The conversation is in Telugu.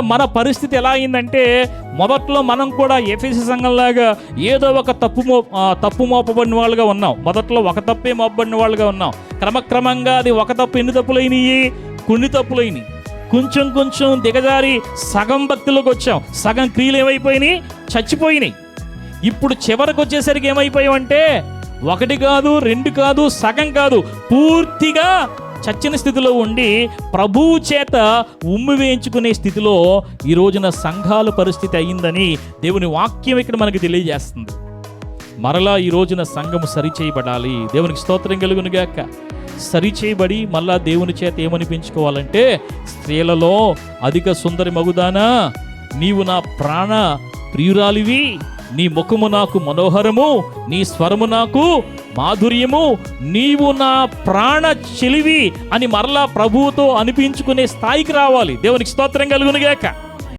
మన పరిస్థితి ఎలా అయిందంటే మొదట్లో మనం కూడా ఎఫ్ఎసి సంఘంలాగా ఏదో ఒక తప్పు మో తప్పు మోపబడిన వాళ్ళుగా ఉన్నాం. మొదట్లో ఒక తప్పే మోపబడిన వాళ్ళుగా ఉన్నాం. క్రమక్రమంగా అది ఒక తప్పు ఎన్ని తప్పులైనవి కొన్ని తప్పులైనవి కొంచెం కొంచెం దిగజారి సగం భక్తులకు వచ్చాం. సగం క్రియలు ఏమైపోయినాయి? చచ్చిపోయినాయి. ఇప్పుడు చివరికి వచ్చేసరికి ఏమైపోయామంటే ఒకటి కాదు రెండు కాదు సగం కాదు పూర్తిగా చచ్చిన స్థితిలో ఉండి ప్రభువు చేత ఉమ్మి వేయించుకునే స్థితిలో ఈ రోజున సంఘాల పరిస్థితి అయ్యిందని దేవుని వాక్యం ఇక్కడ మనకి తెలియజేస్తుంది. మరలా ఈ రోజున సంఘము సరిచేయబడాలి. దేవునికి స్తోత్రం కలుగునుగాక సరిచేయబడి మళ్ళా దేవుని చేత ఏమనిపించుకోవాలంటే స్త్రీలలో అధిక సుందరి మగుదానా నీవు నా ప్రాణ ప్రియురాలివి. నీ ముఖము నాకు మనోహరము నీ స్వరము నాకు మాధుర్యము నీవు నా ప్రాణ చెలివి అని మరలా ప్రభువుతో అనిపించుకునే స్థాయికి రావాలి. దేవునికి స్తోత్రం కలుగునుగాక.